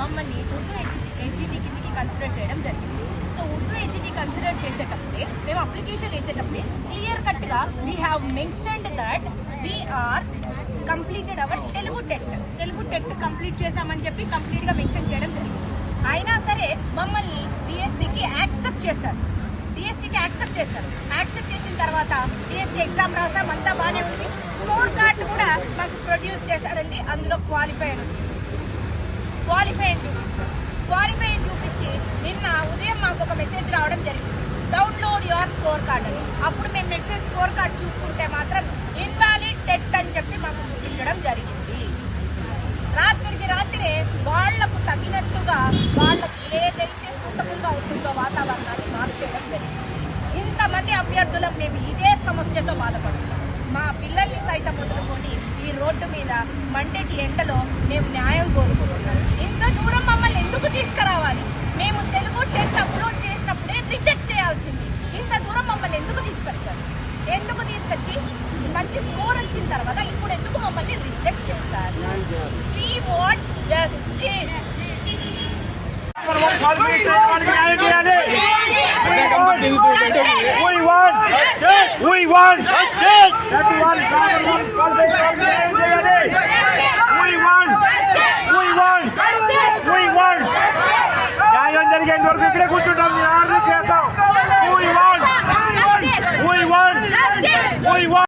మమ్మల్ని ఉర్దూ ఎన్జిటి కిందకి కన్సిడర్ చేయడం జరిగింది. సో ఉర్దూ ఎన్జిటి కన్సిడర్ చేసేటప్పుడే మేము అప్లికేషన్ వేసేటప్పుడే క్లియర్ కట్గా we have mentioned that we are completed our Telugu TET Telugu TET complete చేశామని చెప్పి కంప్లీట్గా మెన్షన్ చేయడం జరిగింది. అయినా సరే మమ్మల్ని డిఎస్సికి యాక్సెప్ట్ చేశారు. డిఎస్సికి యాక్సెప్ట్ చేశారు. యాక్సెప్ట్ చేసిన తర్వాత డిఎస్సి ఎగ్జామ్ రాసాం అంతా బాగానే ఉంది. స్కోర్ కార్డ్ కూడా మాకు ప్రొడ్యూస్ చేశారండి అందులో క్వాలిఫై అని క్వాలిఫై అని చూపించి క్వాలిఫై అని చూపించి నిన్న ఉదయం మాకు ఒక మెసేజ్ రావడం జరిగింది. డౌన్లోడ్ యువర్ స్కోర్ కార్డ్ అని. అప్పుడు మేము మెసేజ్ స్కోర్ కార్డ్ చూసుకుంటే మాత్రం ఇన్వాలిడ్ టెట్ అని చెప్పి మాకు చూపించడం జరిగింది. రాత్రికి రాత్రే వాళ్ళకు తగినట్టుగా వాళ్ళకి ఏదైతే సూటబుల్గా ఉంటుందో వాతావరణాన్ని మార్చడం జరిగింది. ఇంతమంది అభ్యర్థులకు మేము ఇదే సమస్యతో బాధపడుతున్నాం. మా పిల్లల్ని సైతం వదులుకొని ఈ రోడ్డు మీద మండేటి ఎండలో మేము న్యాయం కోరుకుంటున్నాం. వచ్చిన తర్వాత ఇప్పుడు ఎందుకు మమ్మల్ని రిజెక్ట్ చేస్తారు we want justice We want justice. We want justice. We want. We want. We want. న్యాయం We want. We want. We want.